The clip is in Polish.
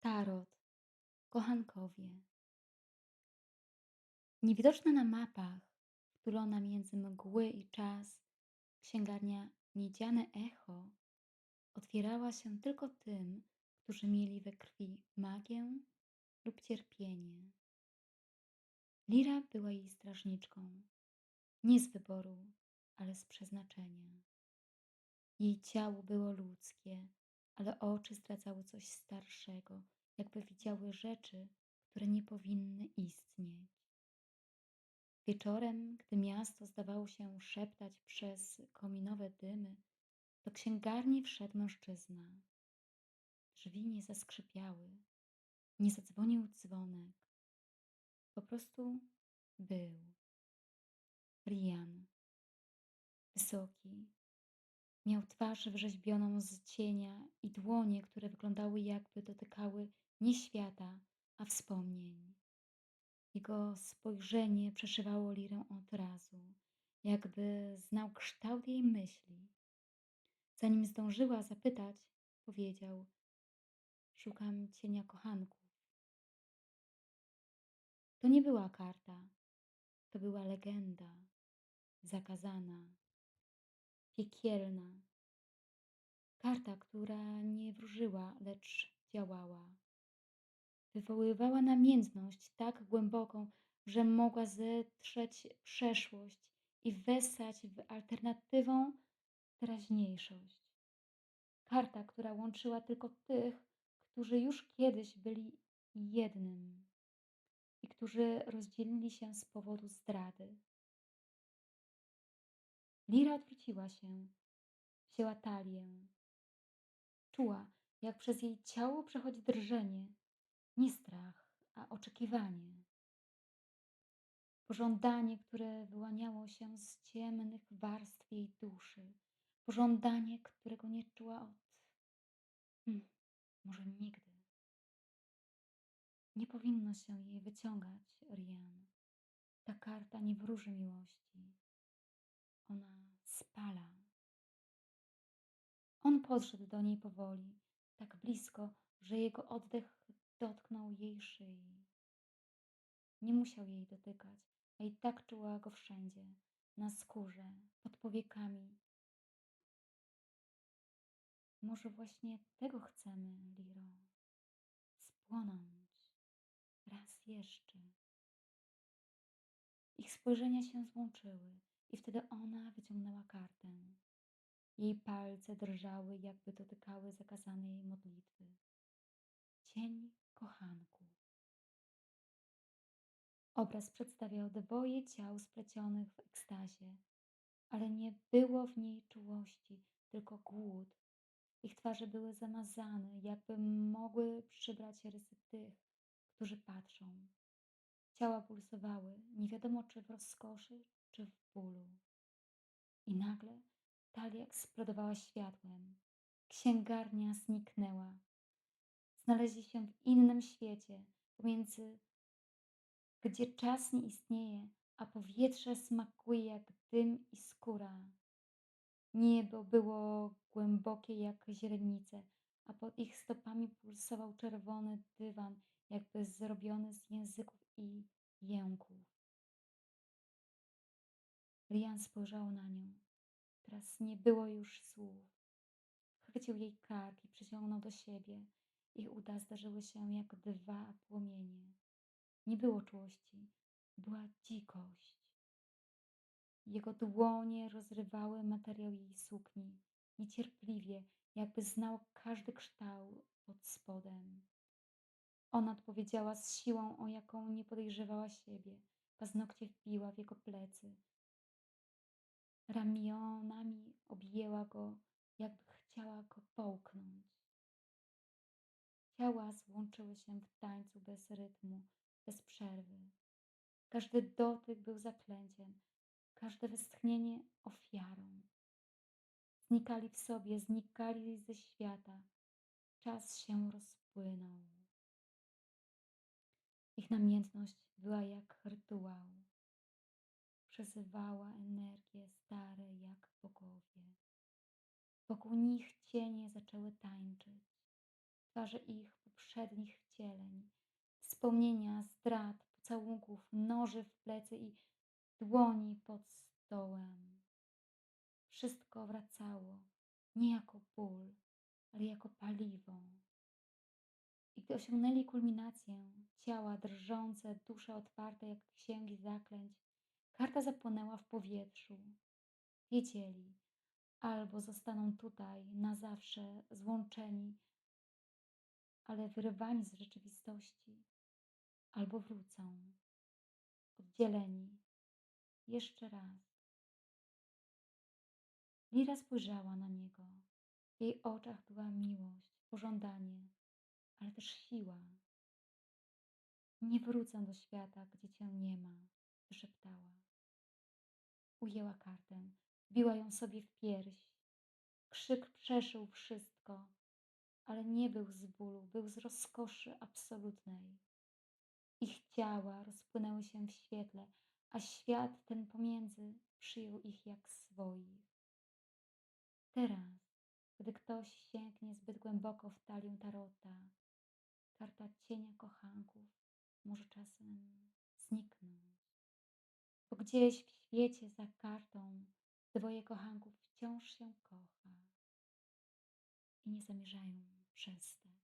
Tarot, kochankowie. Niewidoczna na mapach, wtulona między mgły i czas, księgarnia Miedziane Echo otwierała się tylko tym, którzy mieli we krwi magię lub cierpienie. Lira była jej strażniczką, nie z wyboru, ale z przeznaczenia. Jej ciało było ludzkie, ale oczy zdradzały coś starszego, jakby widziały rzeczy, które nie powinny istnieć. Wieczorem, gdy miasto zdawało się szeptać przez kominowe dymy, do księgarni wszedł mężczyzna. Drzwi nie zaskrzypiały, nie zadzwonił dzwonek. Po prostu był. Rian. Wysoki. Miał twarz wrzeźbioną z cienia i dłonie, które wyglądały jakby dotykały nie świata, a wspomnień. Jego spojrzenie przeszywało Lirę od razu, jakby znał kształt jej myśli. Zanim zdążyła zapytać, powiedział: Szukam cienia kochanków. To nie była karta, to była legenda, zakazana, piekielna. Karta, która nie wróżyła, lecz działała. Wywoływała namiętność tak głęboką, że mogła zetrzeć przeszłość i wessać w alternatywą teraźniejszość. Karta, która łączyła tylko tych, którzy już kiedyś byli jednym i którzy rozdzielili się z powodu zdrady. Lira odwróciła się, wzięła talię. Czuła, jak przez jej ciało przechodzi drżenie, nie strach, a oczekiwanie. Pożądanie, które wyłaniało się z ciemnych warstw jej duszy. Pożądanie, którego nie czuła od... Hmm, może nigdy. Nie powinno się jej wyciągać, Rian. Ta karta nie wróży miłości. Ona spala. On podszedł do niej powoli, tak blisko, że jego oddech dotknął jej szyi. Nie musiał jej dotykać, a i tak czuła go wszędzie, na skórze, pod powiekami. Może właśnie tego chcemy, Liro. Spłonąć. Raz jeszcze. Ich spojrzenia się złączyły i wtedy ona wyciągnęła kartę. Jej palce drżały, jakby dotykały zakazanej modlitwy. Cień kochanków. Obraz przedstawiał dwoje ciał splecionych w ekstazie, ale nie było w niej czułości, tylko głód. Ich twarze były zamazane, jakby mogły przybrać rysy tych, którzy patrzą. Ciała pulsowały, nie wiadomo czy w rozkoszy, czy w bólu. I nagle talia eksplodowała światłem. Księgarnia zniknęła. Znaleźli się w innym świecie, pomiędzy gdzie czas nie istnieje, a powietrze smakuje jak dym i skóra. Niebo było głębokie jak źrenice, a pod ich stopami pulsował czerwony dywan, jakby zrobiony z języków i jęków. Rian spojrzał na nią. Teraz nie było już słów. Chwycił jej kark i przyciągnął do siebie. Ich uda zdarzyły się jak dwa płomienie. Nie było czułości, była dzikość. Jego dłonie rozrywały materiał jej sukni, niecierpliwie, jakby znał każdy kształt pod spodem. Ona odpowiedziała z siłą, o jaką nie podejrzewała siebie. Paznokcie wbiła w jego plecy. Ramionami objęła go, jakby chciała go połknąć. Ciała złączyły się w tańcu bez rytmu, bez przerwy. Każdy dotyk był zaklęciem, każde westchnienie ofiarą. Znikali w sobie, znikali ze świata. Czas się rozpłynął. Ich namiętność była jak rytuał. Przezywała energię stare jak bogowie. Wokół nich cienie zaczęły tańczyć. Twarze ich poprzednich wcieleń, wspomnienia zdrad, pocałunków, noży w plecy i dłoni pod stołem. Wszystko wracało, nie jako ból, ale jako paliwo. I gdy osiągnęli kulminację, ciała drżące, dusze otwarte jak księgi zaklęć, karta zapłonęła w powietrzu. Wiedzieli, albo zostaną tutaj na zawsze złączeni, ale wyrwani z rzeczywistości, albo wrócą, oddzieleni, jeszcze raz. Lira spojrzała na niego. W jej oczach była miłość, pożądanie, ale też siła. Nie wrócę do świata, gdzie cię nie ma, wyszeptała. Ujęła kartę, biła ją sobie w pierś. Krzyk przeszył wszystko, ale nie był z bólu, był z rozkoszy absolutnej. Ich ciała rozpłynęły się w świetle, a świat ten pomiędzy przyjął ich jak swoich. Teraz, gdy ktoś sięgnie zbyt głęboko w talię tarota, karta cienia kochanków może czasem zniknąć, bo gdzieś w świecie za kartą dwoje kochanków wciąż się kocha i nie zamierzają przestać.